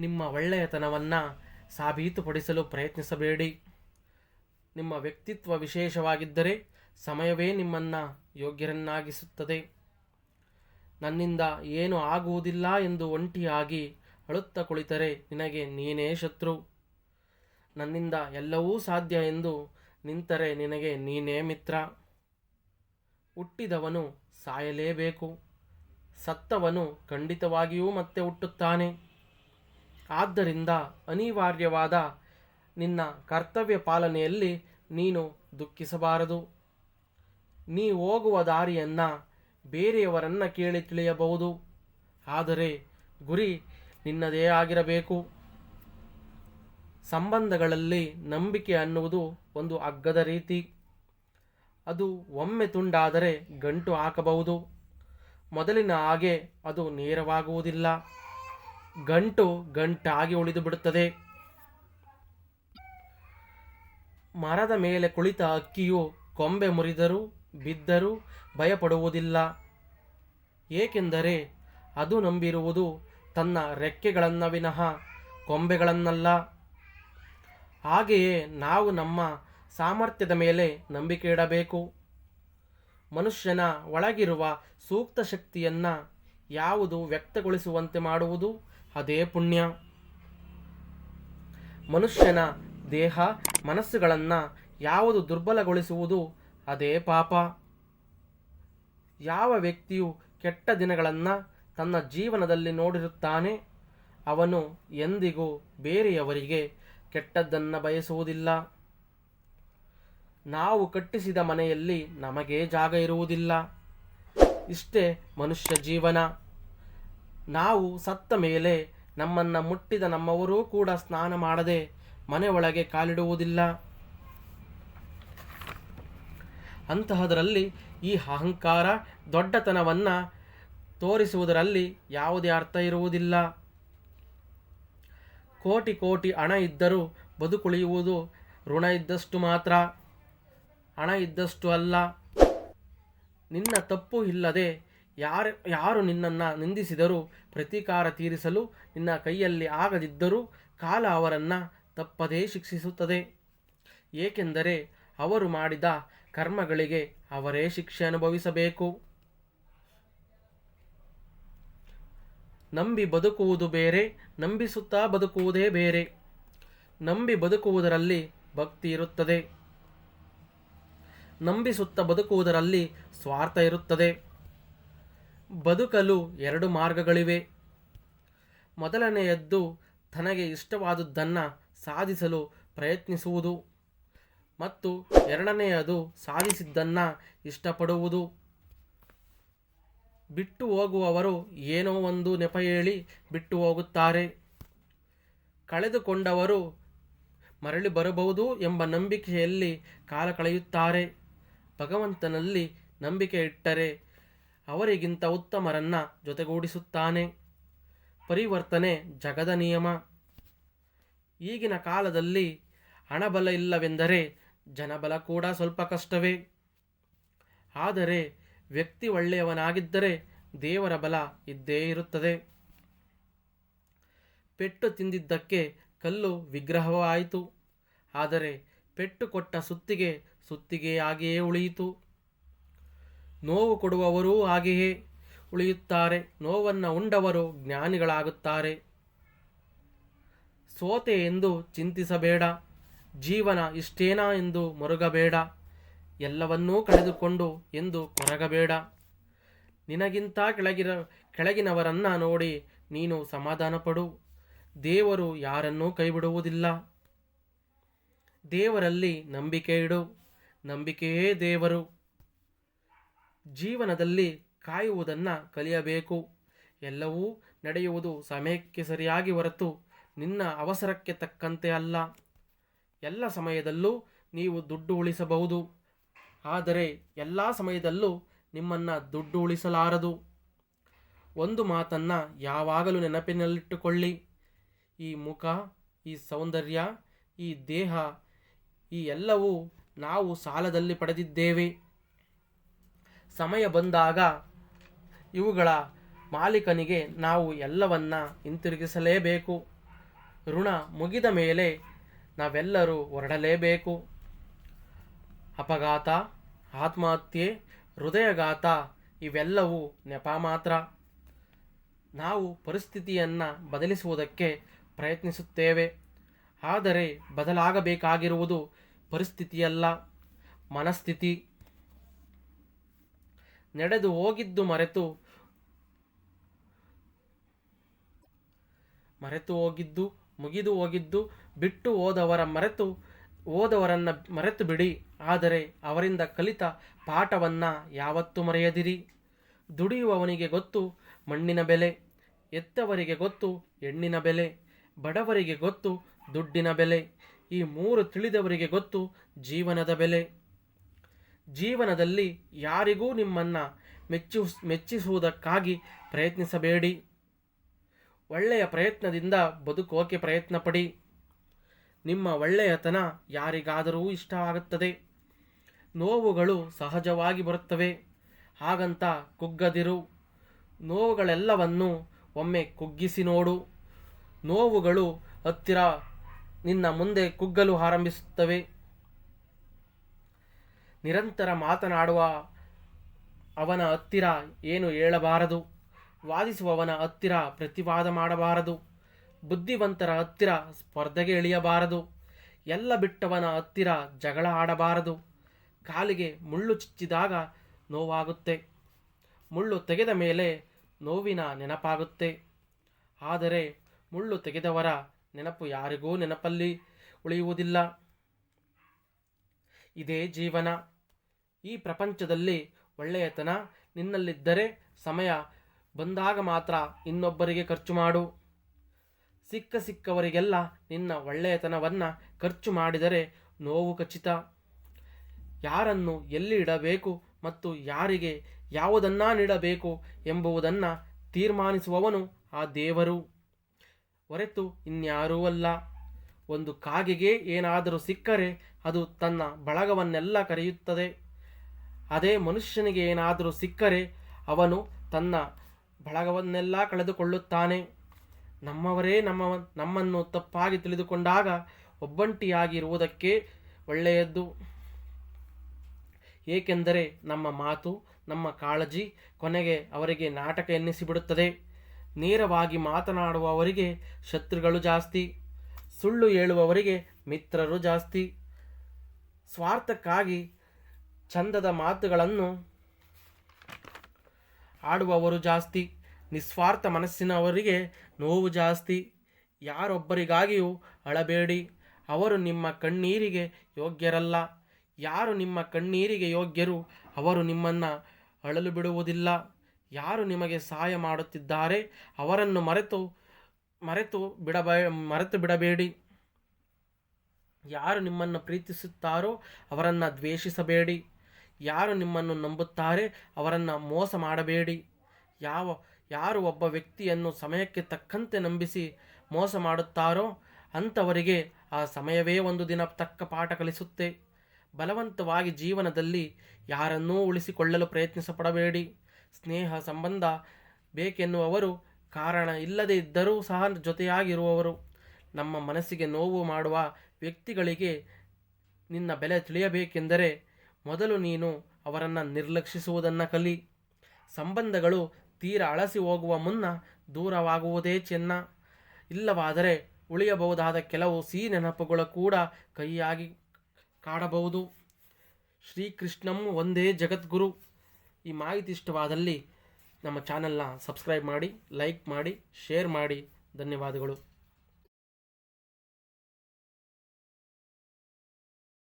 ನಿಮ್ಮ ಒಳ್ಳೆಯತನವನ್ನು ಸಾಬೀತುಪಡಿಸಲು ಪ್ರಯತ್ನಿಸಬೇಡಿ. ನಿಮ್ಮ ವ್ಯಕ್ತಿತ್ವ ವಿಶೇಷವಾಗಿದ್ದರೆ ಸಮಯವೇ ನಿಮ್ಮನ್ನು ಯೋಗ್ಯರನ್ನಾಗಿಸುತ್ತದೆ. ನನ್ನಿಂದ ಏನು ಆಗುವುದಿಲ್ಲ ಎಂದು ಒಂಟಿಯಾಗಿ ಅಳುತ್ತಾ ಕುಳಿತರೆ ನಿನಗೆ ನೀನೇ ಶತ್ರು. ನನ್ನಿಂದ ಎಲ್ಲವೂ ಸಾಧ್ಯ ಎಂದು ನಿಂತರೆ ನಿನಗೆ ನೀನೇ ಮಿತ್ರ. ಹುಟ್ಟಿದವನು ಸಾಯಲೇಬೇಕು. ಸತ್ತವನು ಖಂಡಿತವಾಗಿಯೂ ಮತ್ತೆ ಹುಟ್ಟುತ್ತಾನೆ. ಆದ್ದರಿಂದ ಅನಿವಾರ್ಯವಾದ ನಿನ್ನ ಕರ್ತವ್ಯ ಪಾಲನೆಯಲ್ಲಿ ನೀನು ದುಃಖಿಸಬಾರದು. ನೀ ಹೋಗುವ ದಾರಿಯನ್ನು ಬೇರೆಯವರನ್ನು ಕೇಳಿ ತಿಳಿಯಬಹುದು. ಆದರೆ ಗುರಿ ನಿನ್ನದೇ ಆಗಿರಬೇಕು. ಸಂಬಂಧಗಳಲ್ಲಿ ನಂಬಿಕೆ ಅನ್ನುವುದು ಒಂದು ಅಗ್ಗದ ರೀತಿ. ಅದು ಒಮ್ಮೆ ತುಂಡಾದರೆ ಗಂಟು ಹಾಕಬಹುದು. ಮೊದಲಿನ ಹಾಗೆ ಅದು ನೇರವಾಗುವುದಿಲ್ಲ. ಗಂಟು ಗಂಟಾಗಿ ಉಳಿದು ಬಿಡುತ್ತದೆ. ಮರದ ಮೇಲೆ ಕುಳಿತ ಅಕ್ಕಿಯು ಕೊಂಬೆ ಮುರಿದರೂ ಬಿದ್ದರೂ ಭಯಪಡುವುದಿಲ್ಲ. ಏಕೆಂದರೆ ಅದು ನಂಬಿರುವುದು ತನ್ನ ರೆಕ್ಕೆಗಳನ್ನ ವಿನಃ ಕೊಂಬೆಗಳನ್ನಲ್ಲ. ಹಾಗೆಯೇ ನಾವು ನಮ್ಮ ಸಾಮರ್ಥ್ಯದ ಮೇಲೆ ನಂಬಿಕೆ ಇಡಬೇಕು. ಮನುಷ್ಯನ ಒಳಗಿರುವ ಸೂಕ್ತ ಶಕ್ತಿಯನ್ನು ಯಾವುದು ವ್ಯಕ್ತಗೊಳಿಸುವಂತೆ ಮಾಡುವುದು? ಅದೇ ಪುಣ್ಯ. ಮನುಷ್ಯನ ದೇಹ, ಮನಸ್ಸುಗಳನ್ನು ಯಾವುದು ದುರ್ಬಲಗೊಳಿಸುವುದು? ಅದೇ ಪಾಪ. ಯಾವ ವ್ಯಕ್ತಿಯು ಕೆಟ್ಟ ದಿನಗಳನ್ನು ತನ್ನ ಜೀವನದಲ್ಲಿ ನೋಡಿರುತ್ತಾನೆ? ಅವನು ಎಂದಿಗೂ ಬೇರೆಯವರಿಗೆ ಕೆಟ್ಟದ್ದನ್ನು ಬಯಸುವುದಿಲ್ಲ. ನಾವು ಕಟ್ಟಿಸಿದ ಮನೆಯಲ್ಲಿ ನಮಗೆ ಜಾಗ ಇರುವುದಿಲ್ಲ. ಇಷ್ಟೇ ಮನುಷ್ಯ ಜೀವನ. ನಾವು ಸತ್ತ ಮೇಲೆ ನಮ್ಮನ್ನು ಮುಟ್ಟಿದ ನಮ್ಮವರೂ ಕೂಡ ಸ್ನಾನ ಮಾಡದೆ ಮನೆ ಒಳಗೆ ಕಾಲಿಡುವುದಿಲ್ಲ. ಅಂತಹದರಲ್ಲಿ ಈ ಅಹಂಕಾರ ದೊಡ್ಡತನವನ್ನು ತೋರಿಸುವುದರಲ್ಲಿ ಯಾವುದೇ ಅರ್ಥ ಇರುವುದಿಲ್ಲ. ಕೋಟಿ ಕೋಟಿ ಹಣ ಇದ್ದರೂ ಬದುಕುಳಿಯುವುದು ಋಣ ಇದ್ದಷ್ಟು ಮಾತ್ರ. ಹಣ ಇದ್ದಷ್ಟು ಅಲ್ಲ. ನಿನ್ನ ತಪ್ಪು ಇಲ್ಲದೆ ಯಾರು ಯಾರು ನಿನ್ನನ್ನು ನಿಂದಿಸಿದರೂ ಪ್ರತೀಕಾರ ತೀರಿಸಲು ನಿನ್ನ ಕೈಯಲ್ಲಿ ಆಗದಿದ್ದರೂ ಕಾಲ ಅವರನ್ನು ತಪ್ಪದೇ ಶಿಕ್ಷಿಸುತ್ತದೆ. ಏಕೆಂದರೆ ಅವರು ಮಾಡಿದ ಕರ್ಮಗಳಿಗೆ ಅವರೇ ಶಿಕ್ಷೆ ಅನುಭವಿಸಬೇಕು. ನಂಬಿ ಬದುಕುವುದು ಬೇರೆ, ನಂಬಿಸುತ್ತಾ ಬದುಕುವುದೇ ಬೇರೆ. ನಂಬಿ ಬದುಕುವುದರಲ್ಲಿ ಭಕ್ತಿ ಇರುತ್ತದೆ. ನಂಬಿಸುತ್ತಾ ಬದುಕುವುದರಲ್ಲಿ ಸ್ವಾರ್ಥ ಇರುತ್ತದೆ. ಬದುಕಲು ಎರಡು ಮಾರ್ಗಗಳಿವೆ. ಮೊದಲನೆಯದ್ದು ತನಗೆ ಇಷ್ಟವಾದುದನ್ನು ಸಾಧಿಸಲು ಪ್ರಯತ್ನಿಸುವುದು ಮತ್ತು ಎರಡನೆಯದು ಸಾಧಿಸಿದ್ದನ್ನು ಇಷ್ಟಪಡುವುದು. ಬಿಟ್ಟು ಹೋಗುವವರು ಏನೋ ಒಂದು ನೆಪ ಹೇಳಿ ಬಿಟ್ಟು ಹೋಗುತ್ತಾರೆ. ಕಳೆದುಕೊಂಡವರು ಮರಳಿ ಬರಬಹುದು ಎಂಬ ನಂಬಿಕೆಯಲ್ಲಿ ಕಾಲ ಕಳೆಯುತ್ತಾರೆ. ಭಗವಂತನಲ್ಲಿ ನಂಬಿಕೆ ಇಟ್ಟರೆ ಅವರಿಗಿಂತ ಉತ್ತಮರನ್ನ ಜೊತೆಗೂಡಿಸುತ್ತಾನೆ. ಪರಿವರ್ತನೆ ಜಗದ ನಿಯಮ. ಈಗಿನ ಕಾಲದಲ್ಲಿ ಹಣಬಲ ಇಲ್ಲವೆಂದರೆ ಜನಬಲ ಕೂಡ ಸ್ವಲ್ಪ ಕಷ್ಟವೇ. ಆದರೆ ವ್ಯಕ್ತಿ ಒಳ್ಳೆಯವನಾಗಿದ್ದರೆ ದೇವರ ಬಲ ಇದ್ದೇ ಇರುತ್ತದೆ. ಪೆಟ್ಟು ತಿಂದಿದ್ದಕ್ಕೆ ಕಲ್ಲು ವಿಗ್ರಹವಾಯಿತು. ಆದರೆ ಪೆಟ್ಟು ಕೊಟ್ಟ ಸುತ್ತಿಗೆ ಸುತ್ತಿಗೆಯಾಗಿಯೇ ಉಳಿಯಿತು. ನೋವು ಕೊಡುವವರೂ ಹಾಗೆಯೇ ಉಳಿಯುತ್ತಾರೆ. ನೋವನ್ನು ಉಂಡವರು ಜ್ಞಾನಿಗಳಾಗುತ್ತಾರೆ. ಸೋತೆ ಎಂದು ಚಿಂತಿಸಬೇಡ. ಜೀವನ ಇಷ್ಟೇನಾ ಎಂದು ಮರುಗಬೇಡ. ಎಲ್ಲವನ್ನೂ ಕಳೆದುಕೊಂಡು ಎಂದು ಕೊರಗಬೇಡ. ನಿನಗಿಂತ ಕೆಳಗಿರ, ಕೆಳಗಿನವರನ್ನು ನೋಡಿ ನೀನು ಸಮಾಧಾನಪಡು ದೇವರು ಯಾರನ್ನೂ ಕೈಬಿಡುವುದಿಲ್ಲ. ದೇವರಲ್ಲಿ ನಂಬಿಕೆ ಇಡು. ನಂಬಿಕೆಯೇ ದೇವರು. ಜೀವನದಲ್ಲಿ ಕಾಯುವುದನ್ನು ಕಲಿಯಬೇಕು. ಎಲ್ಲವೂ ನಡೆಯುವುದು ಸಮಯಕ್ಕೆ ಸರಿಯಾಗಿ ಹೊರತು ನಿನ್ನ ಅವಸರಕ್ಕೆ ತಕ್ಕಂತೆ ಅಲ್ಲ. ಎಲ್ಲ ಸಮಯದಲ್ಲೂ ನೀವು ದುಡ್ಡು ಉಳಿಸಬಹುದು. ಆದರೆ ಎಲ್ಲ ಸಮಯದಲ್ಲೂ ನಿಮ್ಮನ್ನು ದುಡ್ಡು ಉಳಿಸಲಾರದು. ಒಂದು ಮಾತನ್ನು ಯಾವಾಗಲೂ ನೆನಪಿನಲ್ಲಿಟ್ಟುಕೊಳ್ಳಿ. ಈ ಮುಖ, ಈ ಸೌಂದರ್ಯ, ಈ ದೇಹ, ಈ ಎಲ್ಲವೂ ನಾವು ಸಾಲದಲ್ಲಿ ಪಡೆದಿದ್ದೇವೆ. ಸಮಯ ಬಂದಾಗ ಇವುಗಳ ಮಾಲೀಕನಿಗೆ ನಾವು ಎಲ್ಲವನ್ನ ಹಿಂತಿರುಗಿಸಲೇಬೇಕು. ಋಣ ಮುಗಿದ ಮೇಲೆ ನಾವೆಲ್ಲರೂ ಹೊರಡಲೇಬೇಕು. ಅಪಘಾತ, ಆತ್ಮಹತ್ಯೆ, ಹೃದಯಘಾತ ಇವೆಲ್ಲವೂ ನೆಪ ಮಾತ್ರ. ನಾವು ಪರಿಸ್ಥಿತಿಯನ್ನು ಬದಲಿಸುವುದಕ್ಕೆ ಪ್ರಯತ್ನಿಸುತ್ತೇವೆ. ಆದರೆ ಬದಲಾಗಬೇಕಾಗಿರುವುದು ಪರಿಸ್ಥಿತಿಯಲ್ಲ, ಮನಸ್ಥಿತಿ. ನಡೆದು ಹೋಗಿದ್ದು ಮರೆತು ಮರೆತು ಹೋಗಿದ್ದು, ಮುಗಿದು ಹೋಗಿದ್ದು, ಬಿಟ್ಟು ಹೋದವರ ಮರೆತು ಓದವರನ್ನ ಮರೆತು ಬಿಡಿ. ಆದರೆ ಅವರಿಂದ ಕಲಿತ ಪಾಠವನ್ನು ಯಾವತ್ತೂ ಮರೆಯದಿರಿ. ದುಡಿಯುವವನಿಗೆ ಗೊತ್ತು, ಮಣ್ಣಿನ ಬೆಲೆ. ಎತ್ತವರಿಗೆ ಗೊತ್ತು, ಹೆಣ್ಣಿನ ಬೆಲೆ. ಬಡವರಿಗೆ ಗೊತ್ತು, ದುಡ್ಡಿನ ಬೆಲೆ. ಈ ಮೂರು ತಿಳಿದವರಿಗೆ ಗೊತ್ತು ಜೀವನದ ಬೆಲೆ. ಜೀವನದಲ್ಲಿ ಯಾರಿಗೂ ನಿಮ್ಮನ್ನು ಮೆಚ್ಚು, ಮೆಚ್ಚಿಸುವುದಕ್ಕಾಗಿ ಪ್ರಯತ್ನಿಸಬೇಡಿ. ಒಳ್ಳೆಯ ಪ್ರಯತ್ನದಿಂದ ಬದುಕೋಕೆ ಪ್ರಯತ್ನ ಪಡಿ ನಿಮ್ಮ ಒಳ್ಳೆಯತನ ಯಾರಿಗಾದರೂ ಇಷ್ಟ ಆಗುತ್ತದೆ. ನೋವುಗಳು ಸಹಜವಾಗಿ ಬರುತ್ತವೆ. ಹಾಗಂತ ಕುಗ್ಗದಿರು. ನೋವುಗಳೆಲ್ಲವನ್ನು ಒಮ್ಮೆ ಕುಗ್ಗಿಸಿ ನೋಡು. ನೋವುಗಳು ಹತ್ತಿರ ನಿನ್ನ ಮುಂದೆ ಕುಗ್ಗಲು ಆರಂಭಿಸುತ್ತವೆ. ನಿರಂತರ ಮಾತನಾಡುವ ಅವನ ಹತ್ತಿರ ಏನು ಹೇಳಬಾರದು. ವಾದಿಸುವವನ ಹತ್ತಿರ ಪ್ರತಿವಾದ ಮಾಡಬಾರದು. ಬುದ್ಧಿವಂತರ ಹತ್ತಿರ ಸ್ಪರ್ಧೆಗೆ ಇಳಿಯಬಾರದು. ಎಲ್ಲ ಬಿಟ್ಟವನ ಹತ್ತಿರ ಜಗಳ ಆಡಬಾರದು. ಕಾಲಿಗೆ ಮುಳ್ಳು ಚುಚ್ಚಿದಾಗ ನೋವಾಗುತ್ತೆ. ಮುಳ್ಳು ತೆಗೆದ ಮೇಲೆ ನೋವಿನ ನೆನಪಾಗುತ್ತೆ. ಆದರೆ ಮುಳ್ಳು ತೆಗೆದವರ ನೆನಪು ಯಾರಿಗೂ ನೆನಪಲ್ಲಿ ಉಳಿಯುವುದಿಲ್ಲ. ಇದೇ ಜೀವನ. ಈ ಪ್ರಪಂಚದಲ್ಲಿ ಒಳ್ಳೆಯತನ ನಿನ್ನಲ್ಲಿದ್ದರೆ ಸಮಯ ಬಂದಾಗ ಮಾತ್ರ ಇನ್ನೊಬ್ಬರಿಗೆ ಖರ್ಚು ಮಾಡು. ಸಿಕ್ಕ ಸಿಕ್ಕವರಿಗೆಲ್ಲ ನಿನ್ನ ಒಳ್ಳೆಯತನವನ್ನು ಖರ್ಚು ಮಾಡಿದರೆ ನೋವು ಖಚಿತ. ಯಾರನ್ನು ಎಲ್ಲಿ ಇಡಬೇಕು ಮತ್ತು ಯಾರಿಗೆ ಯಾವುದನ್ನ ನೀಡಬೇಕು ಎಂಬುವುದನ್ನು ತೀರ್ಮಾನಿಸುವವನು ಆ ದೇವರು. ಹೊರತು ಇನ್ಯಾರೂ ಅಲ್ಲ. ಒಂದು ಕಾಗೆಗೆ ಏನಾದರೂ ಸಿಕ್ಕರೆ ಅದು ತನ್ನ ಬಳಗವನ್ನೆಲ್ಲ ಕರೆಯುತ್ತದೆ. ಅದೇ ಮನುಷ್ಯನಿಗೆ ಏನಾದರೂ ಸಿಕ್ಕರೆ ಅವನು ತನ್ನ ಬಳಗವನ್ನೆಲ್ಲ ಕಳೆದುಕೊಳ್ಳುತ್ತಾನೆ. ನಮ್ಮವರೇ ನಮ್ಮ ನಮ್ಮನ್ನು ತಪ್ಪಾಗಿ ತಿಳಿದುಕೊಂಡಾಗ ಒಬ್ಬಂಟಿಯಾಗಿರುವುದಕ್ಕೆ ಒಳ್ಳೆಯದ್ದು. ಏಕೆಂದರೆ ನಮ್ಮ ಮಾತು, ನಮ್ಮ ಕಾಳಜಿ ಕೊನೆಗೆ ಅವರಿಗೆ ನಾಟಕ ಎನ್ನಿಸಿಬಿಡುತ್ತದೆ. ನೇರವಾಗಿ ಮಾತನಾಡುವವರಿಗೆ ಶತ್ರುಗಳು ಜಾಸ್ತಿ, ಸುಳ್ಳು ಹೇಳುವವರಿಗೆ ಮಿತ್ರರು ಜಾಸ್ತಿ. ಸ್ವಾರ್ಥಕ್ಕಾಗಿ ಚಂದದ ಮಾತುಗಳನ್ನು ಆಡುವವರು ಜಾಸ್ತಿ, ನಿಸ್ವಾರ್ಥ ಮನಸ್ಸಿನವರಿಗೆ ನೋವು ಜಾಸ್ತಿ. ಯಾರೊಬ್ಬರಿಗಾಗಿಯೂ ಅಳಬೇಡಿ, ಅವರು ನಿಮ್ಮ ಕಣ್ಣೀರಿಗೆ ಯೋಗ್ಯರಲ್ಲ. ಯಾರು ನಿಮ್ಮ ಕಣ್ಣೀರಿಗೆ ಯೋಗ್ಯರು, ಅವರು ನಿಮ್ಮನ್ನು ಅಳಲು ಬಿಡುವುದಿಲ್ಲ. ಯಾರು ನಿಮಗೆ ಸಹಾಯ ಮಾಡುತ್ತಿದ್ದಾರೆ ಅವರನ್ನು ಮರೆತು ಮರೆತು ಬಿಡಬೇ, ಮರೆತು ಬಿಡಬೇಡಿ. ಯಾರು ನಿಮ್ಮನ್ನು ಪ್ರೀತಿಸುತ್ತಾರೋ ಅವರನ್ನು ದ್ವೇಷಿಸಬೇಡಿ. ಯಾರು ನಿಮ್ಮನ್ನು ನಂಬುತ್ತಾರೆ ಅವರನ್ನು ಮೋಸ ಮಾಡಬೇಡಿ. ಯಾವ, ಯಾರು ಒಬ್ಬ ವ್ಯಕ್ತಿಯನ್ನು ಸಮಯಕ್ಕೆ ತಕ್ಕಂತೆ ನಂಬಿಸಿ ಮೋಸ ಮಾಡುತ್ತಾರೋ ಅಂಥವರಿಗೆ ಆ ಸಮಯವೇ ಒಂದು ದಿನ ತಕ್ಕ ಪಾಠ ಕಲಿಸುತ್ತೆ. ಬಲವಂತವಾಗಿ ಜೀವನದಲ್ಲಿ ಯಾರನ್ನೂ ಉಳಿಸಿಕೊಳ್ಳಲು ಪ್ರಯತ್ನಿಸ ಪಡಬೇಡಿ ಸ್ನೇಹ ಸಂಬಂಧ ಬೇಕೆನ್ನುವವರು ಕಾರಣ ಇಲ್ಲದೇ ಇದ್ದರೂ ಸಹ ಜೊತೆಯಾಗಿರುವವರು. ನಮ್ಮ ಮನಸ್ಸಿಗೆ ನೋವು ಮಾಡುವ ವ್ಯಕ್ತಿಗಳಿಗೆ ನಿನ್ನ ಬೆಲೆ ತಿಳಿಯಬೇಕೆಂದರೆ ಮೊದಲು ನೀನು ಅವರನ್ನು ನಿರ್ಲಕ್ಷಿಸುವುದನ್ನು ಕಲಿ. ಸಂಬಂಧಗಳು ತೀರ ಅಳಸಿ ಹೋಗುವ ಮುನ್ನ ದೂರವಾಗುವುದೇ ಚೆನ್ನ. ಇಲ್ಲವಾದರೆ ಉಳಿಯಬಹುದಾದ ಕೆಲವು ಸಿಹಿ ನೆನಪುಗಳು ಕೂಡ ಕೈಯಾಗಿ ಕಾಡಬಹುದು. ಶ್ರೀಕೃಷ್ಣಂ ಒಂದೇ ಜಗದ್ಗುರು. ಈ ಮಾಹಿತಿ ಇಷ್ಟವಾದಲ್ಲಿ ನಮ್ಮ ಚಾನಲ್ನ ಸಬ್ಸ್ಕ್ರೈಬ್ ಮಾಡಿ ಲೈಕ್ ಮಾಡಿ ಶೇರ್ ಮಾಡಿ. ಧನ್ಯವಾದಗಳು.